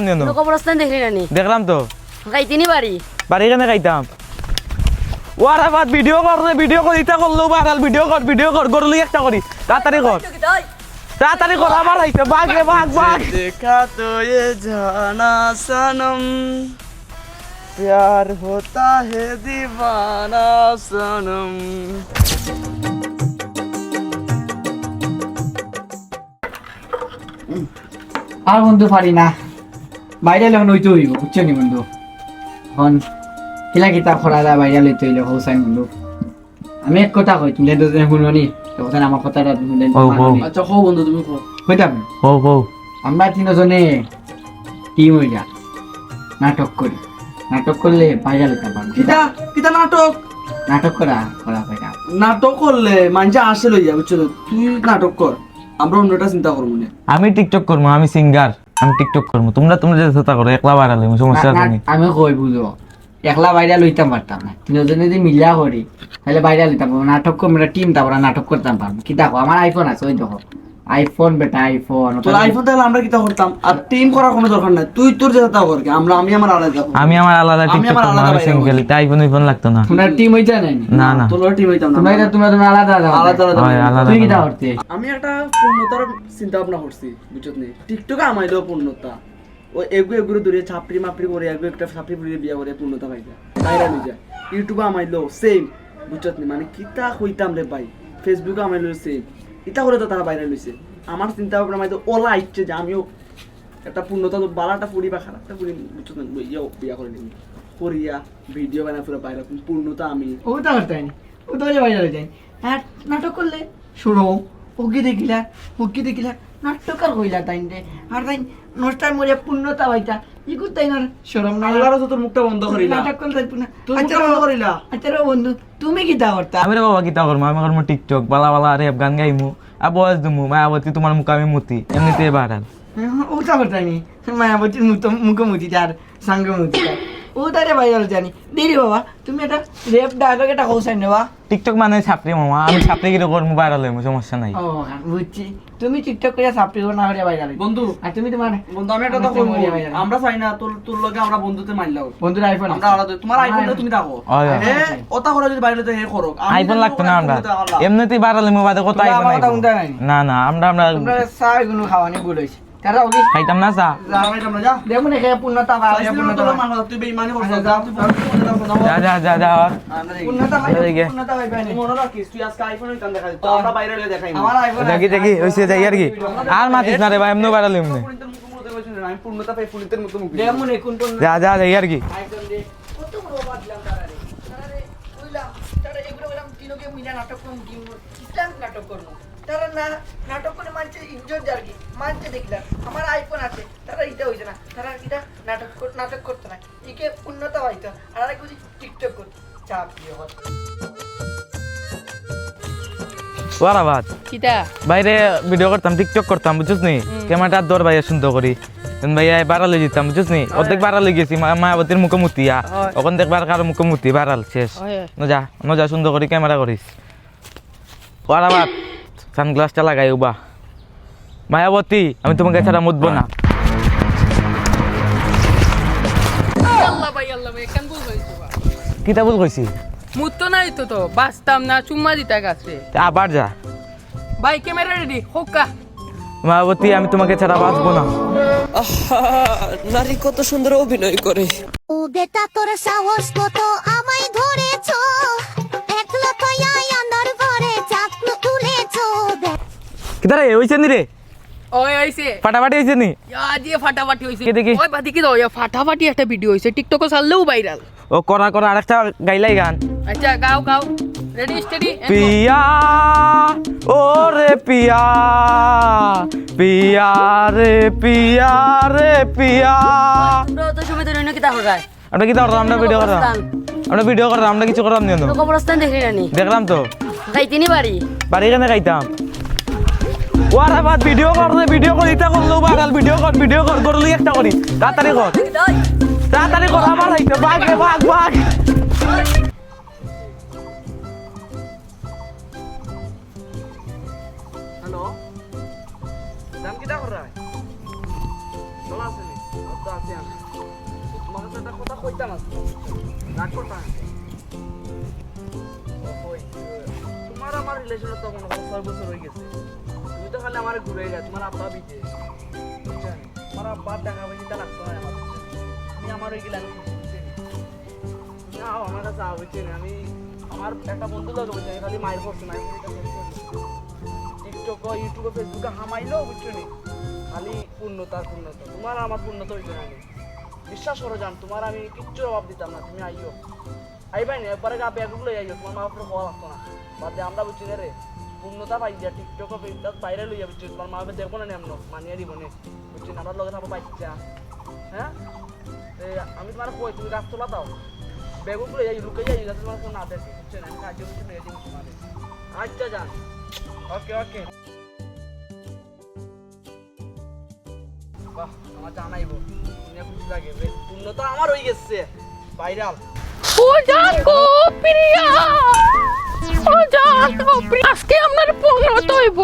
নিয়ে কোনো কবরস্থান দেখলি না নি দেখলাম তো খাইতিনি বাড়ি বাড়ি কেনে খাইতাম ওয়ারা বাদ ভিডিও কর রে ভিডিও কর ইটা করলো বাড়াল ভিডিও কর ভিডিও কর গরুলি একটা করি তাড়াতাড়ি কর তাড়াতাড়ি কর আবার আইছে বাঘ রে বাঘ বাঘ देखा तो ये जाना सनम प्यार होता है दीवाना सनम আর বন্ধু পারি না বাইরে যখন হইতে হইব বুঝছ নি বন্ধু? এখন কিলা কিতাব খরা যায় বাইরে লইতে হইলে হৌসাই বন্ধু। আমি এক কথা কই তুমি দুজনে শুনো নি তখন আমার কথাটা তুমি। আচ্ছা কো বন্ধু তুমি কো কইতাম ও ও আমরা তিনজনে টিম হইয়া নাটক করি। নাটক করলে বাইরে লইতে পারব। কিতা? কিতা নাটক? নাটক করা করা পাইরা নাটক করলে মানুষ আসে লইয়া বুঝছ? তুই নাটক কর। আমরা অন্যটা চিন্তা করব না। আমি টিকটক করব আমি সিঙ্গার আমি টিকটক করব তোমরা তোমরা যে চেষ্টা করো একলা বাড়ালে সমস্যা আছে নি আমি কই বুঝো। একলা বাইরে লইতাম পারতাম না। তিনজনে যদি মিলা করি তাহলে বাইরে লইতাম নাটক করি আমরা টিম তারপরে নাটক করতাম পারব। কি দেখো আমার আইফোন আছে ওই দেখো। আইফোন বেটা আইফোন তোর আইফোন তাহলে আমরা কিতা করতাম? আর টিম করার কোনো দরকার নাই। তুই তোর যেটা কর কি আমরা আমি আমার আলাদা আমি আমার আলাদা আমি সিঙ্গেল তাই আইফোন আইফোন লাগতো না। তোমরা টিম হইতা নাই না? না তোর টিম হইতাম না। তোমরা তোমরা তোমরা আলাদা আলাদা আলাদা তুই। করতে? আমি একটা পূর্ণতার চিন্তা ভাবনা করছি বুঝছত নি? টিকটকে আমাইলো পূর্ণতা। ও এগু এগুলো দূরে ছাপড়ি মাপড়ি করে এগু একটা ছাপড়ি ফুড়ি বিয়া করে পূর্ণতা পাই যায় যায় ইউটিউবে আমাইলো সেম বুঝছত নি? মানে কিতা হইতাম রে ভাই? ফেসবুকে আমাইলো সেম ইতা করে তো তারা বাইরে লইছে। আমার চিন্তা ভাবনা মাইতো, ওলা ইচ্ছে যে আমিও একটা পূর্ণতা তো বালাটা পড়ি বা খারাপটা ইয়েও বিয়া করে নিবি করিয়া ভিডিও বানা পুরো বাইরে পূর্ণতা আমি ও তো করতে হয়নি ও তো বাইরে যায়। আর নাটক করলে, শুনো, ওকে দেখিলা ওকে দেখিলা নাটক আর হইলা তাই রে। আর তাই নষ্টার মরে পূর্ণতা হইতা ইগুর তাই না শরম না আল্লাহর তো তোর মুখটা বন্ধ করিলা। নাটক করলে তাই পুনা মুখটা বন্ধ করিলা। আচ্ছা বন্ধু তুমি কি তা করতা? আমি রে বাবা কিতা করব আমি করব টিকটক বালা বালা রেপ গান গাইমু। আর বয়স দিমু মায়াবতী তোমার মুখ আমি মুতি। এমনিতে বাড়াল ও তা করতা নি। মায়াবতীর মুখ মুখোমুখি তার সঙ্গমুখি ও তারে বাইরে জানি দেরি বাবা তুমি এটা রেপ ডায়লগ এটা কৌশাই নেবা টিকটক মানে ছাপড়ি মামা আমি ছাপড়ি কিরে করব বাইরে লইমু সমস্যা নাই। ও বুঝছি। তুমি টিকটক করে সাপড়ি না হলে বাইরে লাগবে বন্ধু আর তুমি তোমার বন্ধু আমি একটা কথা আমার চাই না তোর তোর লগে আমরা বন্ধুতে মারলাও বন্ধুর আইফোন আমরা আলাদা তোমার আইফোন তুমি রাখো। হে ওটা করে যদি বাইরে হে করো আইফোন লাগতো না আমরা। এমনিতেই বাড়া লইমু বাদে কত আইফোন? না না আমরা আমরা তোমরা চাই কোনো খাওয়ানি হয়েছে তারা ওকে খাইতাম না চা দেখুন এখানে পূর্ণতা পাওয়া পূর্ণতা পাওয়া। তুই বেইমানি করছ আচ্ছা, যা যাও। তুই যা যা যা যা পূর্ণতা পাই এই যে। পূর্ণতা পাই পাইনি মনে রাখিস তুই আজকে আইফোনের কান দেখা তো আমরা বাইরে হলে দেখাই আমার আইফোন দেখি দেখি হইছে যাই আর কি আর মাতিস না রে ভাই এমনি বাড়া লইমু আমি পূর্ণতা পাই পুলিতের মতো মুখ দেখুন কোন কোন যা যা যাই আর কি আইফোন দে কত বড় বাদ দিলাম তারা রে তারা রে কইলাম তারা এগুলো বললাম তিনকে মিলা নাটক করুন কি ইসলাম নাটক করুন তারা না নাটক করে মানছে জারগি মানছে দেখলাম আমার আইফোন আছে তারা এটা হইছে না। তারা এটা নাটক নাটক করতে না। একে উন্নত হইতো আর আরেক বুঝি টিকটক করতে চাপ দিয়ে হতো ওরা বাদ। কিতা বাইরে ভিডিও করতাম টিকটক করতাম বুঝছিস নি ক্যামেরাটা দর ভাইয়া সুন্দর করি। ভাইয়া বাড়া লই যেতাম বুঝছিস নি অর্ধেক বাড়া লই গেছি মা- মায়াবতীর মুখে মুতিয়া ওখান দেখবার কারও মুখে মুতি বাড়াল শেষ। হয়। নজা নজা সুন্দর করে ক্যামেরা করিস। ওরা বাদ। সানগ্লাসটা লাগাই উবা। মায়াবতী আমি তোমাকে ছাড়া মুতবো না। কিতা বল কইছি? মুত তো নাই তো তো বাঁচতাম না চুম্মা দিতা গাছে। আবার যা। ভাই ক্যামেরা রেডি হোকা মায়াবতী আমি তোমাকে ছাড়া বাঁচবো না। নারী কত সুন্দর অভিনয় করে। ও বেটা তোর সাহস কত আমায় ধরেছ? কিতা রে হইছে নি রে? ওই আইছে ফাটাফাটি হইছে নি? আজ ফাটাফাটি হইছে। দেখি? ওই বাদি কি দাও ফাটাফাটি একটা ভিডিও হইছে। টিকটকে ছাড়লেও ভাইরাল ও করা করা আরেকটা গাইলাই গান। আচ্ছা গাও গাও। রেডি স্টেডি পিয়া ও রে পিয়া পিয়া রে পিয়া রে পিয়া। তোমরা তো ধরে আমরা কি আমরা ভিডিও করতাম। আমরা ভিডিও করতাম আমরা কিছু করতাম নিয়ে কোনো কবরস্থান দেখলি না দেখলাম তো। বাড়ি? বাড়ি কেনে ওরা বাদ ভিডিও কর ভিডিও কর ইটা করল বাড়াল ভিডিও কর ভিডিও কর গরুলি একটা করি। তাড়াতাড়ি কর। তাড়াতাড়ি কর আবার আইতে, বাঘ রে, বাঘ বাঘ। হ্যালো? দাম কিটা কর রায়? চলা আছে নি? আছে আমি। তোমার একটা কথা কইতাম আছে রাগ করতাম তোমার আমার রিলেশন তো মনে বছর হয়ে গেছে। তুমি তো আমার ঘুরে গেছে তোমার আব্বা বিজে বুঝছেন? তোমার আব্বার টাকা পয়সা লাগতো না আমার আমি আমার ওই গেলে আমি খুশি, বুঝছেন? তুমি আও আমার কাছে বুঝছেন? আমি আমার একটা বন্ধু লাগে বুঝছেন আমি খালি মায়ের করছে মায়ের টিকটক ইউটিউবে ফেসবুকে হামাইলো বুঝছেন? খালি পূর্ণতা আর পূর্ণতা। তোমার আমার পূর্ণতা হইতো না বিশ্বাস করো জান তোমার আমি কিচ্ছু অভাব দিতাম না তুমি আইও। আইবাই না একবারে গা ব্যাগগুলো আইও তোমার মা বাপরে হওয়া লাগতো না। বাদে আমরা বুঝছি না রে। পূর্ণতা পাই যা টিকটক ফেসবুক বাইরে লইয়া বুঝছি তোমার মা দেখব না এমন মানিয়ে দিব না? বুঝছি আমার লগে থাকব বাচ্চা হ্যাঁ আমি তোমার কই তুমি গাছ তোলা দাও ব্যাগগুলো যাই লুকে যাই যাতে তোমার না দেখে বুঝছেন আমি কাজে বুঝছি মেয়ে দিন তোমার আচ্ছা যান ওকে ওকে বাহ আমার জানাইবো খুশি লাগে পূর্ণতা আমার হয়ে গেছে। ভাইরাল ও প্রিয়া ও জান আজকে আমার পূর্ণ তৈব।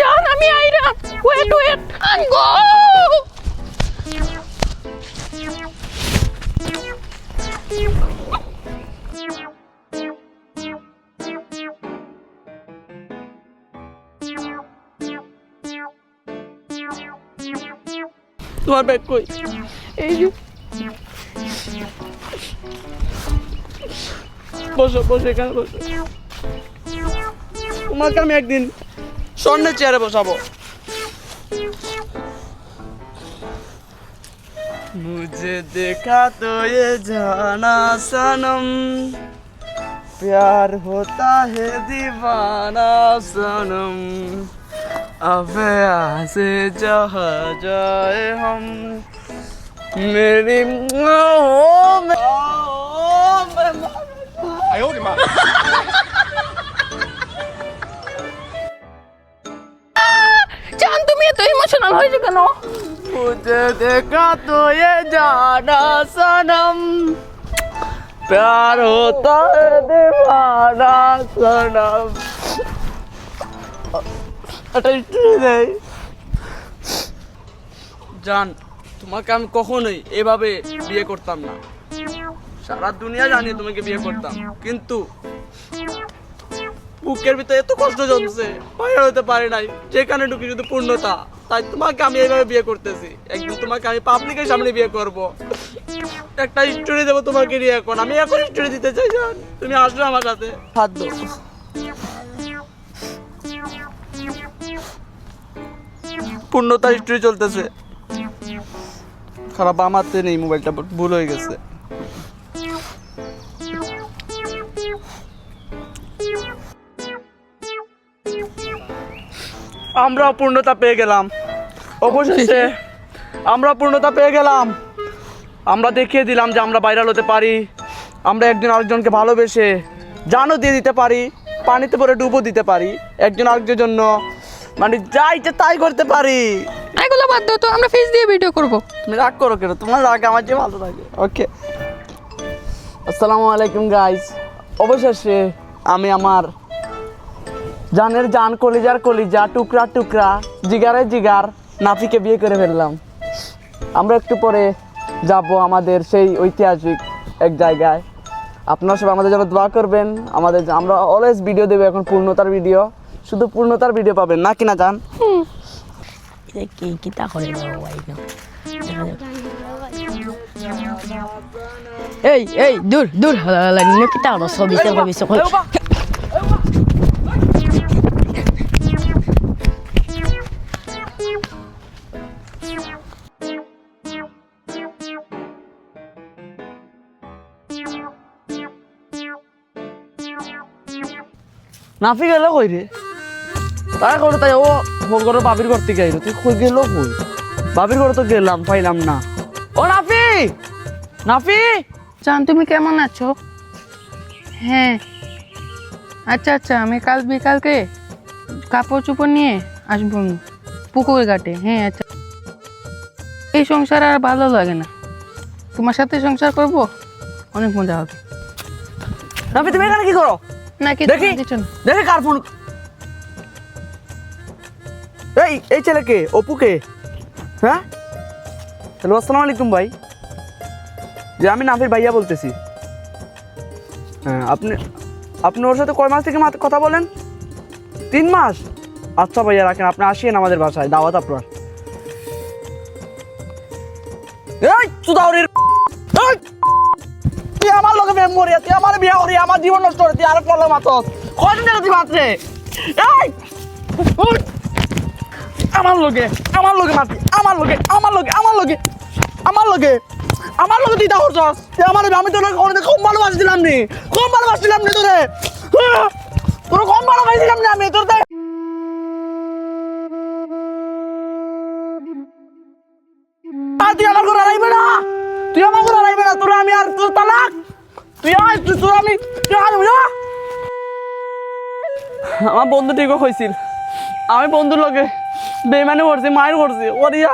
জান আমি আইরা ওয়েট ওয়েট গো তোমার ব্যাগ কই? এই যে। বসো বসো এখানে বসো। তোমাকে আমি একদিন স্বর্ণের চেয়ারে বসাবো मुझे देखा तो ये जाना सनम प्यार होता है दीवाना सनम अब यहाँ से जहाँ जाए हम मेरी ओ, मैं, ओ, তুমি এত ইমোশনাল হয়েছো কেন? মুঝে দেখা তো এ জানা সনম। প্যার হতা সনম। এটা নেই জান তোমাকে আমি কখনোই এভাবে বিয়ে করতাম না। সারা দুনিয়া জানিয়ে তোমাকে বিয়ে করতাম কিন্তু বুকের ভিতরে এত কষ্ট জমছে বাইরে হতে পারে নাই যেখানে ঢুকি শুধু পূর্ণতা। তাই তোমাকে আমি এইভাবে বিয়ে করতেছি। একদিন তোমাকে আমি পাবলিকের সামনে বিয়ে করব। একটা স্টোরি দেবো তোমাকে নিয়ে এখন। আমি এখন স্টোরি দিতে চাই জান। তুমি আসবে আমার সাথে। দো পূর্ণতার স্টোরি চলতেছে। খারাপ আমাতে নেই মোবাইলটা ভুল হয়ে গেছে। আমরা পূর্ণতা পেয়ে গেলাম। অবশেষে আমরা পূর্ণতা পেয়ে গেলাম। আমরা দেখিয়ে দিলাম যে আমরা ভাইরাল হতে পারি। আমরা একজন আরেকজনকে ভালোবেসে জানও দিয়ে দিতে পারি পানিতে পরে ডুবো দিতে পারি একজন আরেকজনের জন্য মানে যা ইচ্ছে তাই করতে পারি। এগুলো বাদ দাও তো আমরা ফেস দিয়ে ভিডিও করব। তুমি রাগ করো কেন? তোমার রাগ আমার যে ভালো লাগে। ওকে আসসালামু আলাইকুম গাইস অবশেষে আমি আমার জানের জান কলিজার কলিজা টুকরা টুকরা জিগারে জিগার নাফিকে বিয়ে করে ফেললাম। আমরা একটু পরে যাব আমাদের সেই ঐতিহাসিক এক জায়গায়। আপনারা সবাই আমাদের জন্য দোয়া করবেন। আমাদের আমরা অলওয়েজ ভিডিও দেবো এখন পূর্ণতার ভিডিও শুধু পূর্ণতার ভিডিও পাবেন না কিনা জান? কি করে এই এই দূর দূর ছবি ছবি ছবি নাফি গেল কই রে? তাই করে তাই ও ফোন করে বাবির ঘর থেকে আইলো। তুই কই গেল কই? বাবির ঘরে তো গেলাম পাইলাম না। ও নাফি নাফি জান তুমি কেমন আছো? হ্যাঁ। আচ্ছা আচ্ছা আমি কাল বিকালকে কাপড় চোপড় নিয়ে আসব পুকুর ঘাটে। হ্যাঁ আচ্ছা। এই সংসার আর ভালো লাগে না। তোমার সাথে সংসার করব অনেক মজা হবে। নাফি তুমি এখানে কি করো? নাকি দেখি দেখে কার ফোন। এই এই ছেলেকে অপুকে। হ্যাঁ? হ্যালো আসসালামু আলাইকুম ভাই। যে আমি নাফির ভাইয়া বলতেছি। হ্যাঁ আপনি আপনি ওর সাথে কয় মাস থেকে কথা বলেন? তিন মাস? আচ্ছা ভাইয়া রাখেন আপনি আসিয়েন আমাদের বাসায় দাওয়াত আপনার। এই চুদাউরির! তুই আমার লগে প্রেম করিয়া তুই আমার বিয়ে করিয়া আমার জীবন নষ্ট করে তুই আর পড়ল মাতস কয়দিন ধরে তুই মাত্রে! আমার লগে আমার লগে মাতি আমার লগে আমার লগে আমার লগে আমার লগে আমার লগে তুই তা করছস? তুই আমার আমি তোর অনেক কম ভালোবাসছিলাম নি, কম ভালোবাসছিলাম নি তোরে। তোর কম ভালোবাসছিলাম না আমি, তোর তাই আমার ঘরে আইবে না। তুই আমার তোর আমি আর তোর তালাক? তুই আয়, তুই তোর আমি আমার বন্ধু ঠিকও হয়েছিল আমি বন্ধুর লগে বেমানি করছি মায়ের করছি। ওরিয়া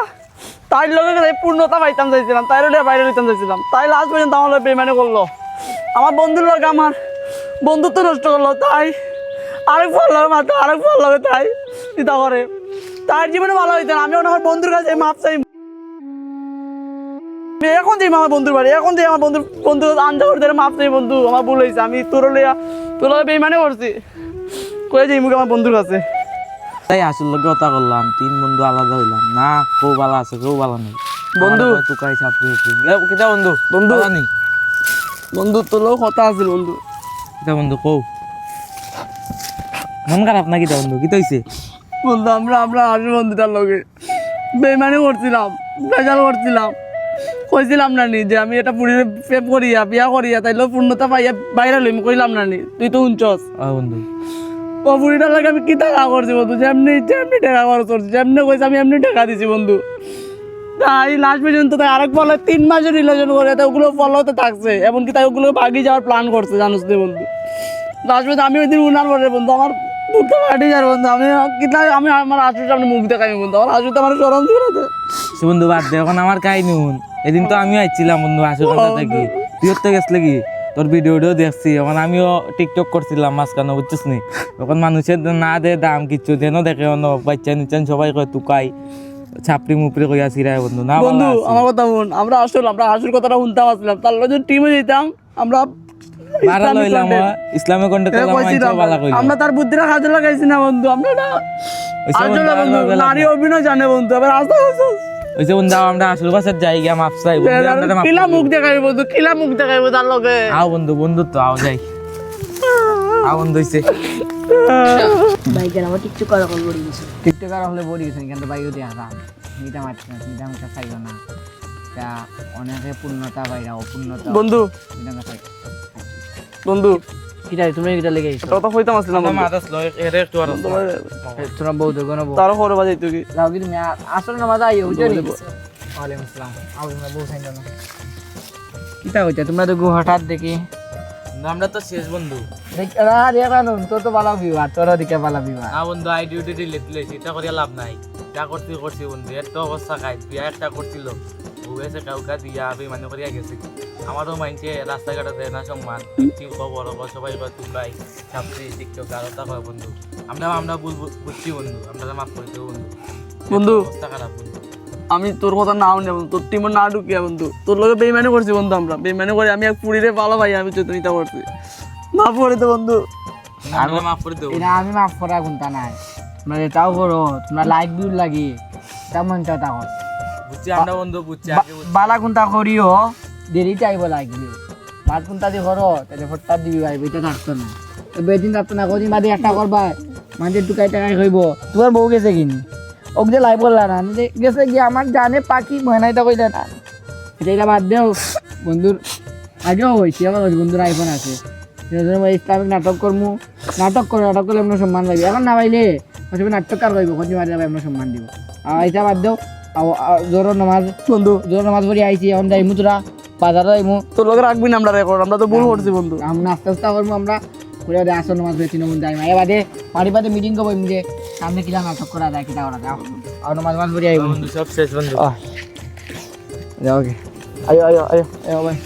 তাই লগে পূর্ণতা পাইতাম চাইছিলাম তাই লগে বাইরে হইতাম চাইছিলাম। তাই লাস্ট পর্যন্ত আমার বেমানি করল। আমার বন্ধুর লগে আমার বন্ধুত্ব নষ্ট করল, তাই আরেক ফল লগে মাত্র আরেক ফল লগে তাই চিন্তা করে। তার জীবনে ভালো হইতেন আমি আমার বন্ধুর কাছে মাপ চাই এখন যাই আমার বন্ধুর বাড়ি এখন যাই আমার বন্ধুর বন্ধু আন্দা করতে মাপ চাই বন্ধু আমার ভুল হয়েছে আমি তোর লিয়া তোর বেমানি করছি। কয়ে যাই মুখে আমার বন্ধুর কাছে। তাই আসল কথা করলাম তিন বন্ধু আলাদা হইলাম। না কেউ ভালো আছে কেউ ভালো নেই। বন্ধু। তুকাই ছাপড়ি কিতা বন্ধু? বন্ধু। নেই? বন্ধু তোর কথা আছে বন্ধু। কিতা বন্ধু কও? মন খারাপ না কিতা বন্ধু? কিতা হইছে? বন্ধু আমরা আমরা আসল বন্ধুটার লগে। বেমানি করছিলাম বেজাল করছিলাম। কইছিলাম না নি যে আমি এটা পুরী প্রেম করিয়া বিয়া করিয়া তাইলে পূর্ণতা পাইয়া বাইরে লইম কইলাম না নি তুই তো উঞ্চস বন্ধু। ও বুড়িটার লাগে আমি কি টাকা করছি বন্ধু যেমনি যেমনি টাকা খরচ করছি যেমনি কইছি আমি এমনি টাকা দিছি বন্ধু। তাই লাস্ট পর্যন্ত তাই আরেক ফলে তিন মাসের রিলেশন করে তাই ওগুলো ফলোতে থাকছে এমনকি তাই ওগুলো ভাগি যাওয়ার প্ল্যান করছে জানোস তুই বন্ধু। লাস্ট পর্যন্ত আমি ওই দিন উনার পরে বন্ধু আমার বুকটা ফাটি যার বন্ধু আমি কিতা আমি আমার আশুর সামনে মুখ দেখাই বন্ধু আমার আশুতে আমার সরম সে বন্ধু বাদ দে এখন আমার কাহিনী এদিন তো আমিও আইছিলাম বন্ধু কথা থাকি তুই তো গেছলে কি? তোর ভিডিও ভিডিও দেখছি এখন আমিও টিকটক করছিলাম মাঝখানে বুঝছিস নি? এখন মানুষের না দে দাম কিছু দেনও দেখে অন্য বাচ্চা নিচ্ছেন সবাই কয় তুকাই ছাপড়ি মুপড়ি কইয়া সিরায় বন্ধু না বন্ধু আমার কথা শুন আমরা আসল আমরা আশুর কথাটা শুনতাম আসলাম তার লগে টিমে যেতাম আমরা ইসলামিক লইলাম ইসলামে কন্টেক্ট করলাম বালা কইলাম আমরা তার বুদ্ধিটা কাজে লাগাইছি না বন্ধু আমরা না আসলে বন্ধু বন্ধু নারী অভিনয় জানে বন্ধু আবার আসতে ওইসব বন্ধু আমরা আসল বাসার যাই গিয়া মাপ চাই কিলা মুখ দেখাই বন্ধু কিলা মুখ দেখাইবো তার লগে। আও বন্ধু বন্ধু তো আও যাই। আও বন্ধু হইছে। বাইকের আমার কিচ্ছু করা কল করে দিয়েছে টিকটকার হলে বলি গেছেন কিন্তু বাইও দিয়ে হারাম মিটা মারছে না মিটা মিটা খাইও না। তা অনেকে পূর্ণতা বাইরা অপূর্ণতা। বন্ধু। বন্ধু। কিটা তুমি কিটা লেগে গেছো কথা কইতাম আসলাম বন্ধু? মাদাস লয় এর একটু আর তোমরা বউ দেখো না বউ তারও খবর বাজাই তুই কি? যাও কি তুমি আসলে না মাঝে আইও নি ওয়ালাইকুম আসসালাম আও তোমরা বউ খাই না কিটা হইছে তোমরা তো গু হঠাৎ দেখি। আমরা তো শেষ বন্ধু। দেখ আরে এখন তোর তো বালা বিবাহ তোর দিকে বালা বিবাহ না বন্ধু আই ডিউটি ডিলিট দিলে সেটা করিয়া লাভ নাই। যা করছি করছি বন্ধু এর তো অবস্থা খাই বিয়া একটা করছিল ভুগেছে কাউকা দিয়া আমি মানে করিয়া গেছে আমারও মাইনছে রাস্তাঘাটে দেয় না সম্মান। চিল খবর খবর সবাই কয় তুলাই ছাপছি টিকটক আরতা কয় বন্ধু। আমরা আমরা বুঝছি বন্ধু আমরা মাফ করে দেবো বন্ধু। বন্ধু খারাপ বন্ধু। আমি তোর কথা নাও নেব তোর টিমে না ঢুকিয়া বন্ধু তোর লগে বেইমানি করছি বন্ধু আমরা বেইমানি করে আমি এক পুরীরে ভালো ভাই আমি চৈতনিতা করছি। মাফ করে দে বন্ধু। আমরা মাফ করে দেবো। এটা আমি মাফ করা গুনতা নাই। তোমরা যেটাও করো তোমরা লাইক ভিউ লাগি তেমন তা কর বুঝছি আমরা বন্ধু বুঝছি আগে বুঝছি বালা কুন্তা করিও। দেরি চাইব লাগবে ভাত কুন্তা দি করো তাহলে ফট্টা দিবি ভাই বইটা থাকতো না। বেদিন থাকতো না কদিন বাদে একটা করবা মাঝে টুকাই টাকাই হইব তোমার বউ গেছে কিনি। ওক যে লাই বললা না গেছে গিয়ে আমার জানে পাখি ময়নাইটা কইলে না এটা বাদ দেও। বন্ধুর আগেও হয়েছে আমার বন্ধুর আইফোন আছে। ইসলামিক নাটক করমু নাটক করে নাটক করলে আমরা সম্মান পাইবে এখন না পাইলে সবাই নাট্যকার কইব মারি যাবে আমরা সম্মান দিব। আর এটা বাদ দেও। জোর নমাজ, বন্ধু জোর নামাজ পড়ি আইছি এখন যাইমু তোরা বাজারে যাইমু। তোর লগে রাখবি না আমরা রেকর্ড আমরা তো ভুল করছি বন্ধু। আমরা আস্তে আস্তে করব আমরা করে দে আসর নামাজ পড়ে তিন যাই এ বাদে বাড়ি বাদে মিটিং করব যে সামনে কিলা নাটক করা যায় কিনা করা যায়। আর নামাজ নামাজ পড়ি আইব। বন্ধু সব শেষ বন্ধু। ওকে। আয়ো আয়ো আয়ো। এ ভাই।